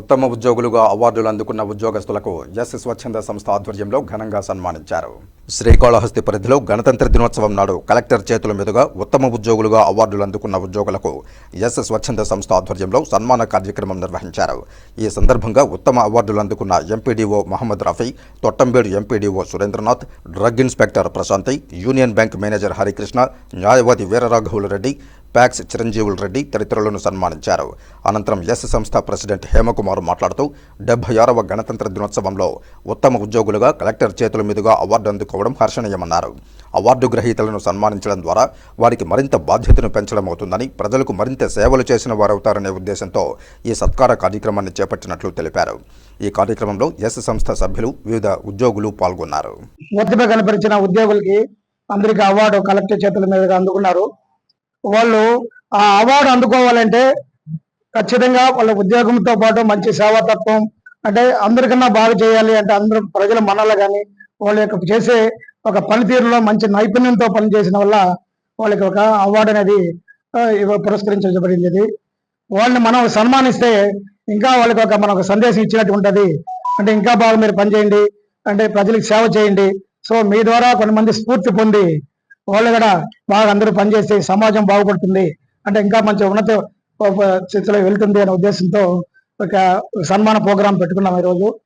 ఉత్తమ ఉద్యోగులుగా అవార్డులు అందుకున్న ఉద్యోగస్తులకు ఎస్ స్వచ్ఛంద సంస్థ ఆధ్వర్యంలో ఘనంగా సన్మానించారు. శ్రీకాళహస్తి పరిధిలో గణతంత్ర దినోత్సవం నాడు కలెక్టర్ చేతుల మీదుగా ఉత్తమ ఉద్యోగులుగా అవార్డులు అందుకున్న ఉద్యోగులకు ఎస్ స్వచ్ఛంద సంస్థ ఆధ్వర్యంలో సన్మాన కార్యక్రమం నిర్వహించారు. ఈ సందర్భంగా ఉత్తమ అవార్డులు అందుకున్న MPDO Mohammad Rafi Thottambedu MPDO Surendranath drug inspector Prashanthi union bank manager Harikrishna న్యాయవాది వీరరాఘవులు రెడ్డి ప్యాక్స్ చిరంజీవులు రెడ్డి తదితరులను సన్మానించారు. అనంతరం ఎస్ సంస్థ ప్రెసిడెంట్ హేమకుమార్ మాట్లాడుతూ డెబ్బై ఆరవ గణతంత్ర దినోత్సవంలో ఉత్తమ ఉద్యోగులుగా కలెక్టర్ చేతుల మీదుగా అవార్డు అందుకు అందుకోవడం హర్షణీయమన్నారు. అవార్డు గ్రహీతలను సన్మానించడం ద్వారా వారికి మరింత బాధ్యతను పెంచడం అవుతుందని ప్రజలకు మరింత సేవలు చేసిన వారవుతారనే ఉద్దేశంతో ఈ సత్కార కార్యక్రమాన్ని చేపట్టినట్లు తెలిపారు. ఈ కార్యక్రమంలో ఎస్ సంస్థ సభ్యులు వివిధ ఉద్యోగులు పాల్గొన్నారు. ప్రతిభ కనపరిచిన ఉద్యోగులకి అందరికీ అవార్డు కలెక్టర్ చేతుల మీదుగా అందుకున్నారు. వాళ్ళు ఆ అవార్డు అందుకోవాలంటే ఖచ్చితంగా వాళ్ళ ఉద్యోగంతో పాటు మంచి సేవాతత్వం అంటే అందరికన్నా బాగా చేయాలి అంటే అందరూ ప్రజల మనలో కానీ వాళ్ళ యొక్క చేసే ఒక పనితీరులో మంచి నైపుణ్యంతో పనిచేసిన వల్ల వాళ్ళకి ఒక అవార్డు అనేది పురస్కరించబడింది వాళ్ళని మనం సన్మానిస్తే ఇంకా వాళ్ళకి ఒక మన ఒక సందేశం ఇచ్చినట్టు ఉంటుంది. అంటే ఇంకా బాగా మీరు పనిచేయండి. అంటే ప్రజలకు సేవ చేయండి. సో మీ ద్వారా కొంతమంది స్ఫూర్తి పొంది వాళ్ళు కూడా బాగా అందరూ పనిచేస్తే సమాజం బాగుపడుతుంది. అంటే ఇంకా మంచి ఉన్నత స్థితిలో వెళ్తుంది అనే ఉద్దేశంతో ఒక సన్మాన ప్రోగ్రాం పెట్టుకున్నాం ఈరోజు.